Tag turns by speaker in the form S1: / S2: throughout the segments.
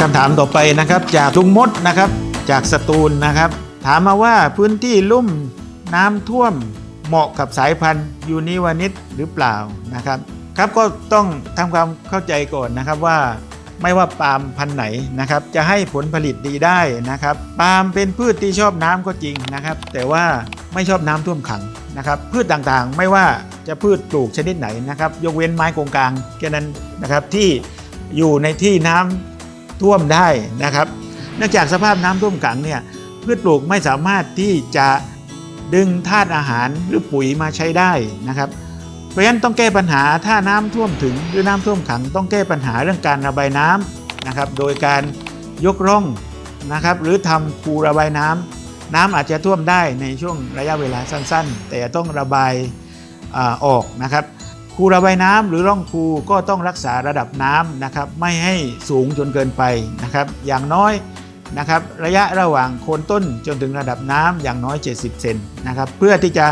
S1: คำถามต่อไปนะครับ จากลุงมดนะครับ จากสตูลนะครับ ถามมาว่าพื้นที่ลุ่มน้ำท่วมเหมาะกับสายพันธุ์ยูนิวานิสหรือเปล่านะครับครับก็ต้องทำความเข้าใจก่อนนะครับว่าไม่ว่าปาล์มพันธุ์ไหนนะครับ จะให้ผลผลิตดีได้นะครับ ปาล์มเป็นพืชที่ชอบน้ำก็จริงนะครับ แต่ว่าไม่ชอบน้ำท่วมขังนะครับ พืชต่างๆ ไม่ว่าจะพืชปลูกชนิดไหนนะครับ ยกเว้นไม้โกงกลางแค่นั้นนะครับที่อยู่ในที่น้ำ ท่วมได้นะครับ เนื่องจากสภาพน้ำท่วมขังเนี่ยพืชปลูกไม่สามารถที่จะดึงธาตุอาหารหรือปุ๋ยมาใช้ได้นะครับ เพราะฉะนั้นต้องแก้ปัญหาถ้าน้ำท่วมถึงหรือน้ำท่วมขัง ต้องแก้ปัญหาเรื่องการระบายน้ำนะครับ โดยการยกร่องนะครับ หรือทำคูระบายน้ำน้ำอาจจะท่วมได้ในช่วงระยะเวลาสั้น ๆ แต่ต้องระบายออกนะครับ คูระบายน้ำหรือร่องคูก็ต้องรักษาระดับน้ำนะครับไม่ให้สูงจนเกินไปนะครับอย่างน้อยนะครับระยะระหว่างโคนต้นจนถึงระดับน้ำอย่างน้อย 70 เซนนะครับเพื่อที่จะ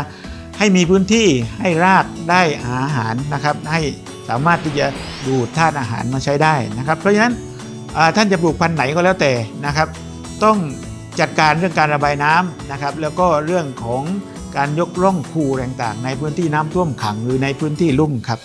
S1: ให้มีพื้นที่ให้รากได้อาหารนะครับให้สามารถที่จะดูดธาตุอาหารมาใช้ได้นะครับเพราะฉะนั้นท่านจะปลูกพันธุ์ไหนก็แล้วแต่นะครับ ต้องจัดการเรื่องการระบายน้ำนะครับแล้วก็เรื่องของ การยกร่องคูต่างๆในพื้นที่น้ำท่วมขังหรือในพื้นที่ลุ่มครับ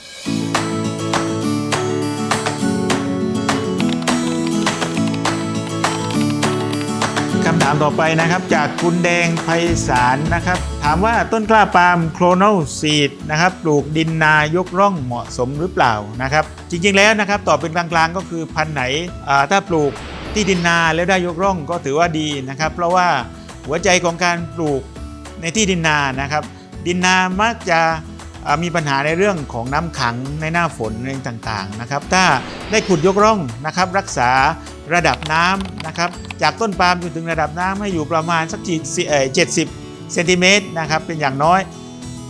S1: คำถามต่อไปนะครับจากคุณแดงไพศาลนะครับ ถามว่าต้นกล้าปาล์มโครโนซีดนะครับปลูกดินนายกร่องเหมาะสมหรือเปล่านะครับ จริงๆแล้วนะครับตอบเป็นกลางๆก็คือพันธุ์ไหนถ้าปลูกที่ดินนาแล้วได้ยกร่องก็ถือว่าดีนะครับ เพราะว่าหัวใจของการปลูก ในที่ดินนานะครับ ดินนามักจะมีปัญหาในเรื่องของน้ำขังในหน้าฝนอะไรต่างๆนะครับถ้าได้ขุดยกร่องนะครับรักษาระดับน้ำนะครับจากต้นปาล์มจนถึงระดับน้ำให้อยู่ประมาณสักจีเจ็ดสิบเซนติเมตรนะครับเป็นอย่างน้อย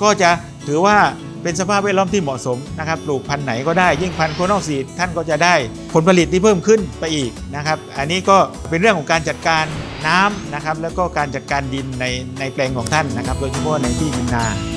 S1: ก็จะถือว่าเป็นสภาพแวดล้อมที่เหมาะสมนะครับปลูกพันธุ์ไหนก็ได้ยิ่งพันธุ์โคนอกซีท่านก็จะได้ผลผลิตที่เพิ่มขึ้นไปอีกนะครับ อันนี้ก็เป็นเรื่องของการจัดการ น้ำนะครับแล้วก็การจัดการดินในในแปลงของท่านนะครับ โดยเฉพาะในที่ดินนา